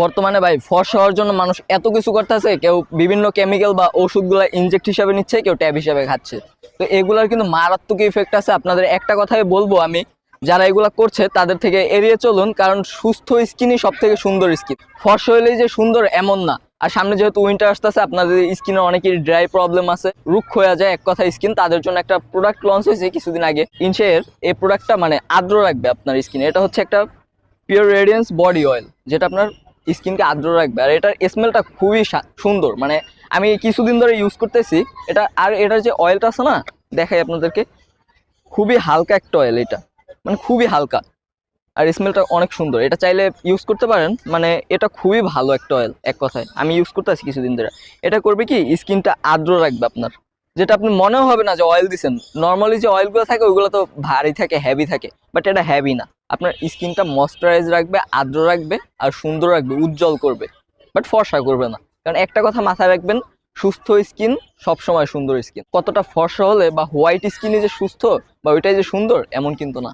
বর্তমানে ভাই ফর্সা হওয়ার জন্য মানুষ এত কিছু করতেছে, কেউ বিভিন্ন কেমিক্যাল বা ওষুধগুলো ইনজেক্ট হিসাবে নিচ্ছে, কেউ ট্যাব হিসাবে খাচ্ছে। তো এগুলার কিন্তু মারাত্মক ইফেক্ট আছে। আপনাদের একটা কথাই বলব আমি, যারা এগুলা করছে, তাদের থেকে এড়িয়ে চলুন, কারণ সুস্থ স্কিনই সব থেকে সুন্দর স্কিন ফর্স হলেই যে সুন্দর এমন না। আর সামনে যেহেতু উইন্টার আসতেছে, আপনাদের স্কিনে অনেকেরই ড্রাই প্রবলেম আছে। রুক্ষ হয়ে যায় এক কথা স্কিন তাদের জন্য একটা প্রোডাক্ট লঞ্চ হয়েছে কিছুদিন আগে। ইনশের এই প্রোডাক্টটা মানে আর্দ্র রাখবে আপনার স্কিনে এটা হচ্ছে একটা পিওর রেডিয়েন্স বডি অয়েল যেটা আপনার স্কিনকে আর্দ্র রাখবে। আর এটার স্মেলটা খুবই সুন্দর। মানে আমি কিছুদিন ধরে ইউজ করতেছি। এটা আর এটার যে অয়েলটা আছে না, দেখাই আপনাদেরকে। খুবই হালকা একটা অয়েল এটা। মানে খুবই হালকা। আর স্মেলটা অনেক সুন্দর। এটা চাইলে ইউজ করতে পারেন। মানে এটা খুবই ভালো একটা অয়েল এক কথায়। আমি ইউজ করতেছি কিছুদিন ধরে। এটা করবে কি, স্কিনটা আর্দ্র রাখবে আপনার। যেটা আপনি মনেও হবে না যে অয়েল দিচ্ছেন নর্মালি যে অয়েলগুলো থাকে, ওইগুলো তো ভারী থাকে হ্যাভি থাকে বাট এটা হ্যাভি না। আপনার স্কিনটা ময়শ্চারাইজ রাখবে, আর্দ্র রাখবে আর সুন্দর রাখবে, উজ্জ্বল করবে বাট ফর্সা করবে না। কারণ একটা কথা মাথায় রাখবেন, সুস্থ স্কিন সবসময় সুন্দর স্কিন। কতটা ফর্সা হলে বা হোয়াইট স্কিনে যে সুস্থ বা ওইটাই যে সুন্দর, এমন কিন্তু না।